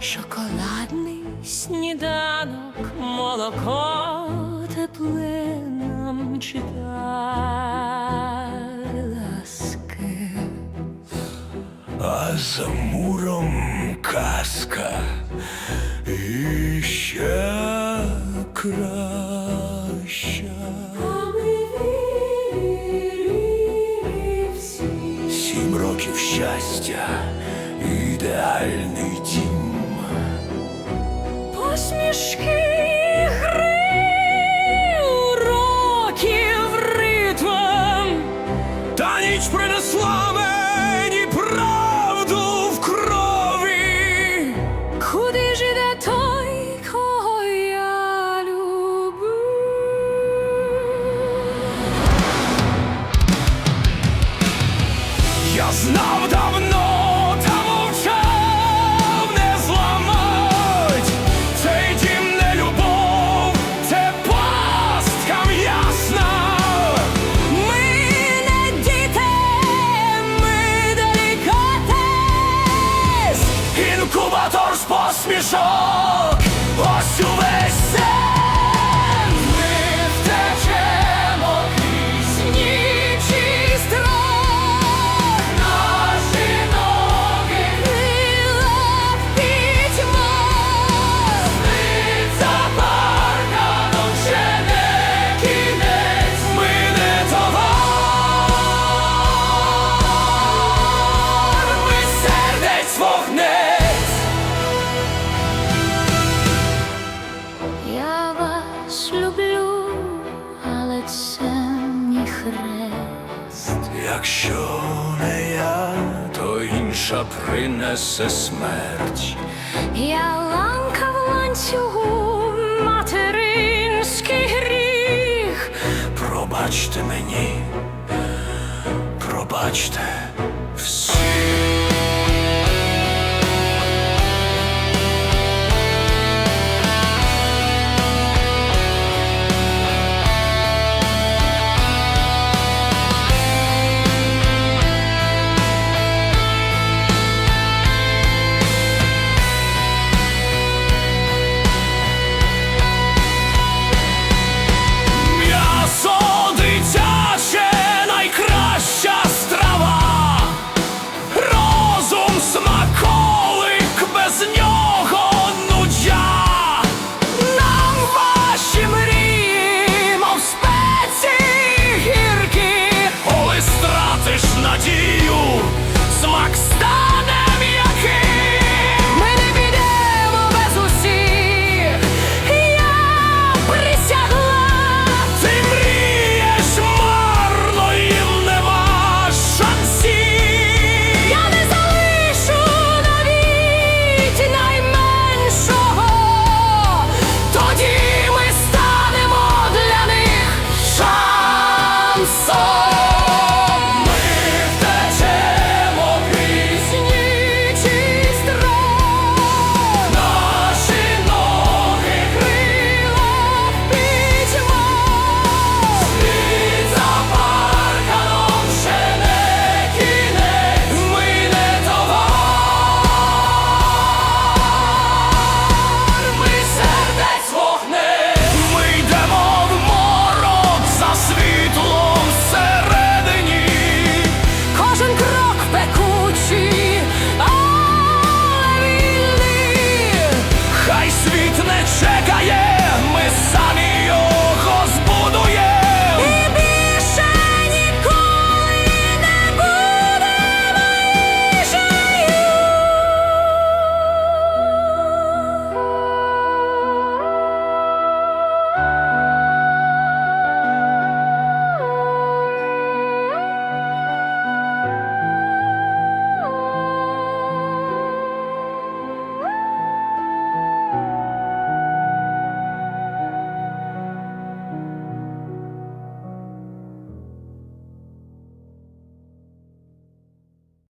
шоколадний сніданок, молоко тепле нам читай ласки. а за муром казка і ще краща. Сім років щастя, ідеальний дім. Посмішки гри уроків ритм, Та ніч принесла мені правду з Якщо не я, то інша принесе смерть. Я ланка в ланцюгу, материнський гріх. Пробачте мені, пробачте. そ